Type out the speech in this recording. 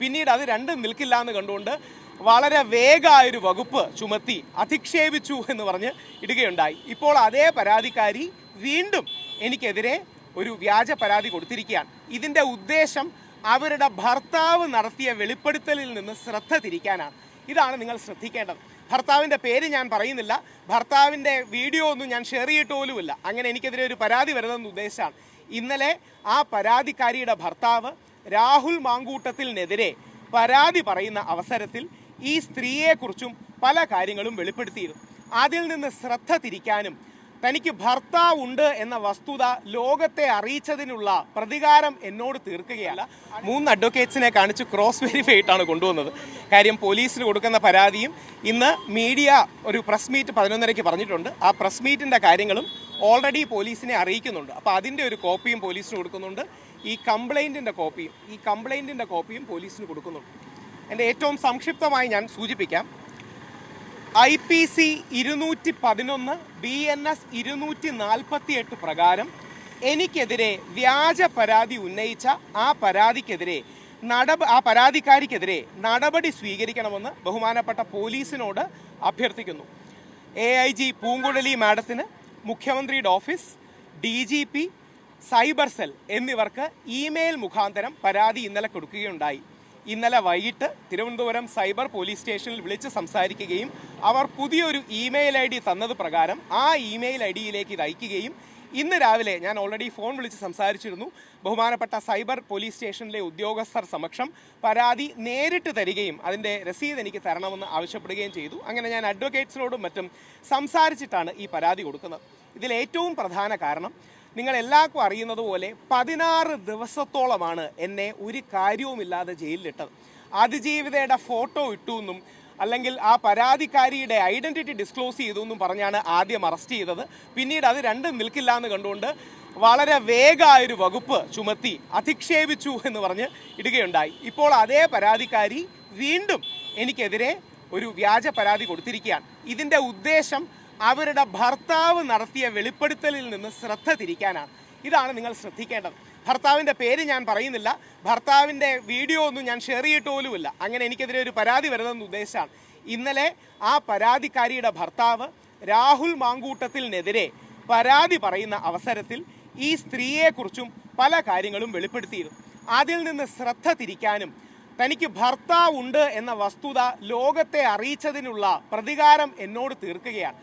പിന്നീട് അത് രണ്ടും നിൽക്കില്ല എന്ന് കണ്ടുകൊണ്ട് വളരെ വേഗമായൊരു വകുപ്പ് ചുമത്തി അധിക്ഷേപിച്ചു എന്ന് പറഞ്ഞ് ഇടുകയുണ്ടായി. ഇപ്പോൾ അതേ പരാതിക്കാരി വീണ്ടും എനിക്കെതിരെ ഒരു വ്യാജ പരാതി കൊടുത്തിരിക്കുകയാണ്. ഇതിന്റെ ഉദ്ദേശം അവരുടെ ഭർത്താവ് നടത്തിയ വെളിപ്പെടുത്തലിൽ നിന്ന് ശ്രദ്ധ തിരിക്കാനാണ്. ഇതാണ് നിങ്ങൾ ശ്രദ്ധിക്കേണ്ടത്. ഭർത്താവിന്റെ പേര് ഞാൻ പറയുന്നില്ല. ഭർത്താവിന്റെ വീഡിയോ ഒന്നും ഞാൻ ഷെയർ ചെയ്തിട്ട് പോലുമില്ല. അങ്ങനെ എനിക്കെതിരെ ഒരു പരാതി വരുന്നതെന്ന് ഉദ്ദേശമാണ് ഇന്നലെ ആ പരാതിക്കാരിയുടെ ഭർത്താവ് രാഹുൽ മാങ്കൂട്ടത്തിനെതിരെ പരാതി പറയുന്ന അവസരത്തിൽ ഈ സ്ത്രീയെക്കുറിച്ചും പല കാര്യങ്ങളും വെളിപ്പെടുത്തിയിരുന്നു. അതിൽ നിന്ന് ശ്രദ്ധ തിരിക്കാനും തനിക്ക് ഭർത്താവ് ഉണ്ട് എന്ന വസ്തുത ലോകത്തെ അറിയിച്ചതിനുള്ള പ്രതികാരം എന്നോട് തീർക്കുകയല്ല. മൂന്ന് അഡ്വക്കേറ്റ്സിനെ കാണിച്ച് ക്രോസ് വെരിഫൈ ആയിട്ടാണ് കൊണ്ടുവന്നത്. കാര്യം പോലീസിന് കൊടുക്കുന്ന പരാതിയും ഇന്ന് മീഡിയ ഒരു പ്രസ് മീറ്റ് പതിനൊന്നരയ്ക്ക് പറഞ്ഞിട്ടുണ്ട്. ആ പ്രസ് മീറ്റിന്റെ കാര്യങ്ങളും ഓൾറെഡി പോലീസിനെ അറിയിക്കുന്നുണ്ട്. അപ്പോൾ അതിന്റെ ഒരു കോപ്പിയും പോലീസിന് കൊടുക്കുന്നുണ്ട്. ഈ കംപ്ലൈന്റിന്റെ കോപ്പിയും ഈ കംപ്ലൈന്റിന്റെ കോപ്പിയും പോലീസിന് കൊടുക്കുന്നുണ്ട്. എന്റെ ഏറ്റവും സംക്ഷിപ്തമായി ഞാൻ സൂചിപ്പിക്കാം. ഐ പി സി ഇരുന്നൂറ്റി പതിനൊന്ന് ബി എൻ എസ് ഇരുന്നൂറ്റി നാൽപ്പത്തി എട്ട് പ്രകാരം എനിക്കെതിരെ വ്യാജ പരാതി ഉന്നയിച്ച ആ പരാതിക്കെതിരെ നടപ ആ പരാതിക്കാരിക്കെതിരെ നടപടി സ്വീകരിക്കണമെന്ന് ബഹുമാനപ്പെട്ട പോലീസിനോട് അഭ്യർത്ഥിക്കുന്നു. എ ഐ ജി പൂങ്കുഴലി മാഡത്തിന് മുഖ്യമന്ത്രിയുടെ office D G P cyber cell എന്നിവർക്ക് ഇമെയിൽ മുഖാന്തരം പരാതി ഇന്നലെ കൊടുക്കുകയുണ്ടായി. ഇന്നലെ വൈകിട്ട് തിരുവനന്തപുരം സൈബർ പോലീസ് സ്റ്റേഷനിൽ വിളിച്ച് സംസാരിക്കുകയും അവർ പുതിയൊരു ഇമെയിൽ ഐ ഡി തന്നത് പ്രകാരം ആ ഇമെയിൽ ഐ ഡിയിലേക്ക് ഇത് അയക്കുകയും ഇന്ന് രാവിലെ ഞാൻ ഓൾറെഡി ഫോൺ വിളിച്ച് സംസാരിച്ചിരുന്നു. ബഹുമാനപ്പെട്ട സൈബർ പോലീസ് സ്റ്റേഷനിലെ ഉദ്യോഗസ്ഥർ സമക്ഷം പരാതി നേരിട്ട് തരികയും അതിന്റെ രസീത് എനിക്ക് തരണമെന്ന് ആവശ്യപ്പെടുകയും ചെയ്തു. അങ്ങനെ ഞാൻ അഡ്വക്കേറ്റ്സിനോടും മറ്റും സംസാരിച്ചിട്ടാണ് ഈ പരാതി കൊടുക്കുന്നത്. ഇതിലേറ്റവും പ്രധാന കാരണം നിങ്ങൾ എല്ലാവർക്കും അറിയുന്നത് പോലെ പതിനാറ് ദിവസത്തോളമാണ് എന്നെ ഒരു കാര്യവുമില്ലാതെ ജയിലിലിട്ടത്. അതിജീവിതയുടെ ഫോട്ടോ ഇട്ടു എന്നും അല്ലെങ്കിൽ ആ പരാതിക്കാരിയുടെ ഐഡന്റിറ്റി ഡിസ്ക്ലോസ് ചെയ്തു എന്നും പറഞ്ഞാണ് ആദ്യം അറസ്റ്റ് ചെയ്തത്. പിന്നീട് അത് രണ്ടും നിൽക്കില്ല എന്ന് കണ്ടുകൊണ്ട് വളരെ വേഗമായൊരു വകുപ്പ് ചുമത്തി അധിക്ഷേപിച്ചു എന്ന് പറഞ്ഞ് ഇടുകയുണ്ടായി. ഇപ്പോൾ അതേ പരാതിക്കാരി വീണ്ടും എനിക്കെതിരെ ഒരു വ്യാജ പരാതി കൊടുത്തിരിക്കുകയാണ്. ഇതിന്റെ ഉദ്ദേശം അവരുടെ ഭർത്താവ് നടത്തിയ വെളിപ്പെടുത്തലിൽ നിന്ന് ശ്രദ്ധ തിരിക്കാനാണ്. ഇതാണ് നിങ്ങൾ ശ്രദ്ധിക്കേണ്ടത്. ഭർത്താവിന്റെ പേര് ഞാൻ പറയുന്നില്ല. ഭർത്താവിന്റെ വീഡിയോ ഒന്നും ഞാൻ ഷെയർ ചെയ്തിട്ട് പോലുമില്ല അങ്ങനെ എനിക്കെതിരെ ഒരു പരാതി വരുന്നതെന്ന് ഉദ്ദേശമാണ് ഇന്നലെ ആ പരാതിക്കാരിയുടെ ഭർത്താവ് രാഹുൽ മാങ്കൂട്ടത്തിനെതിരെ പരാതി പറയുന്ന അവസരത്തിൽ ഈ സ്ത്രീയെക്കുറിച്ചും പല കാര്യങ്ങളും വെളിപ്പെടുത്തിയിരുന്നു. അതിൽ നിന്ന് ശ്രദ്ധ തിരിക്കാനും തനിക്ക് ഭർത്താവുണ്ട് എന്ന വസ്തുത ലോകത്തെ അറിയിച്ചതിനുള്ള പ്രതികാരം എന്നോട് തീർക്കുകയാണ്.